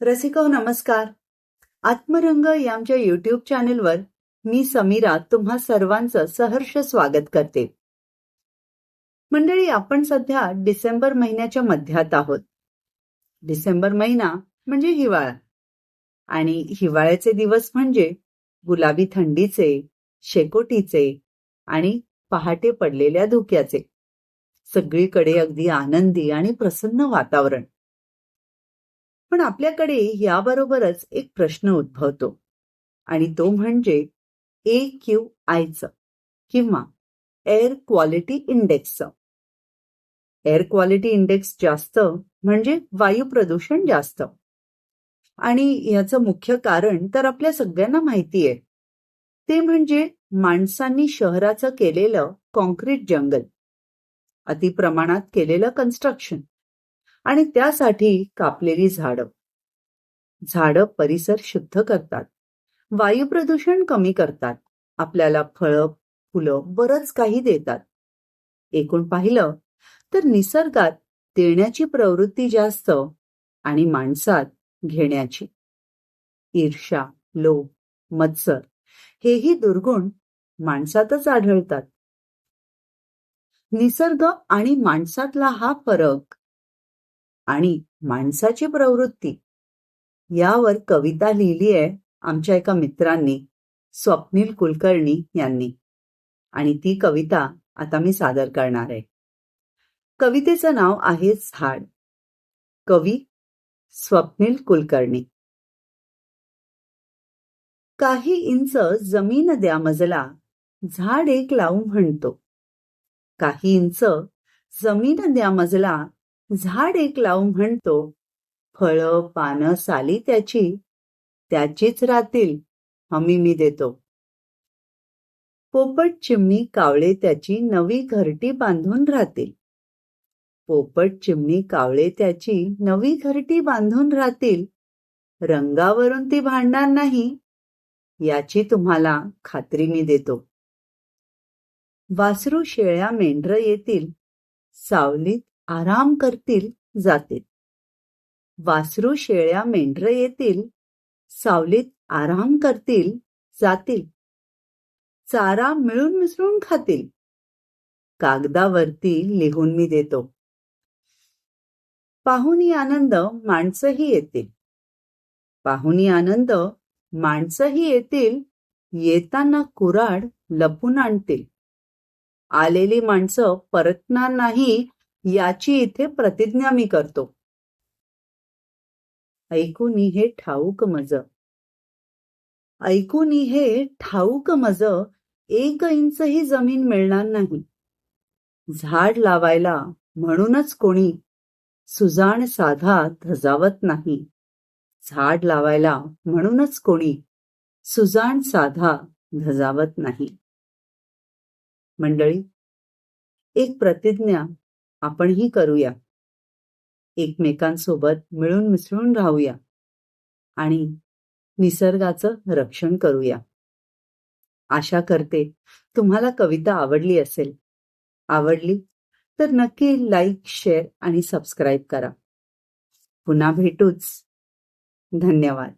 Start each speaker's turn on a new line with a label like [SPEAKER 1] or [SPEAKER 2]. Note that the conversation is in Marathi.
[SPEAKER 1] रसिको नमस्कार. आत्मरंग यांच्या युट्यूब चॅनेलवर मी समीरा तुम्हा सर्वांचं सहर्ष स्वागत करते. मंडळी आपण सध्या डिसेंबर महिन्याच्या मध्यात आहोत. डिसेंबर महिना म्हणजे हिवाळा. आणि हिवाळ्याचे दिवस म्हणजे गुलाबी थंडीचे शेकोटीचे आणि पहाटे पडलेल्या धुक्याचे. सगळीकडे अगदी आनंदी आणि प्रसन्न वातावरण. पण आपल्याकडे याबरोबरच एक प्रश्न उद्भवतो. आणि तो म्हणजे ए क्यू आयचं किंवा एअर क्वालिटी इंडेक्सचं एअर क्वालिटी इंडेक्स जास्त म्हणजे वायू प्रदूषण जास्त. आणि याचं मुख्य कारण तर आपल्या सगळ्यांना माहिती आहे. ते म्हणजे माणसांनी शहराचं केलेलं कॉन्क्रीट जंगल. अतिप्रमाणात केलेलं कन्स्ट्रक्शन आणि त्यासाठी कापलेली झाडं. झाडं परिसर शुद्ध करतात. वायू प्रदूषण कमी करतात. आपल्याला फळं फुलं बरंच काही देतात. एकूण पाहिलं तर निसर्गात देण्याची प्रवृत्ती जास्त आणि माणसात घेण्याची. ईर्षा लोभ मत्सर हेही दुर्गुण माणसातच आढळतात. निसर्ग आणि माणसातला हा फरक आणि माणसाची प्रवृत्ती यावर कविता लिहिली आहे आमच्या एका मित्रांनी स्वप्नील कुलकर्णी यांनी. आणि ती कविता आता मी सादर करणार आहे. कवितेचं नाव आहे झाड. कवी स्वप्नील कुलकर्णी. काही इंच जमीन द्या मजला झाड एक लावू म्हणतो. काही इंच जमीन द्या मजला झाड एक लावू म्हणतो. फळं पानं साली त्याची त्याचीच राहतील हमी मी देतो. पोपट चिमणी कावळे त्याची नवी घरटी बांधून राहतील. पोपट चिमणी कावळे त्याची नवी घरटी बांधून राहतील. रंगावरून ती भांडणार नाही याची तुम्हाला खात्री मी देतो. वासरू शेळ्या मेंढर येतील. सावलीत आराम करतील जातील. वासरू शेळ्या मेंढर येतील सावलीत आराम करतील जातील. चारा मिळून मिसळून खातील. कागदावरती लिहून मी देतो. पाहुणी आनंद माणसंही येतील. पाहुणी आनंद माणसंही येतील येताना कुराड लपून आणतील. आलेली माणसं परतणार नाही याची इथे प्रतिज्ञा मी करतो. ऐकूनी हे ठाऊक मज. ऐकूनी हे ठाऊक मज. एक इंचही जमीन मिळणार नाही. झाड लावायला म्हणूनच कोणी सुजाण साधा धजावत नाही. झाड लावायला म्हणूनच कोणी सुजाण साधा धजावत नाही. मंडळी एक प्रतिज्ञा आपणही करूया. एकमेकांसोबत मिळून मिसळून राहूया आणि निसर्गाचं रक्षण करूया. आशा करते तुम्हाला कविता आवडली असेल. आवडली तर नक्की लाईक शेअर आणि सबस्क्राईब करा. पुन्हा भेटूच. धन्यवाद.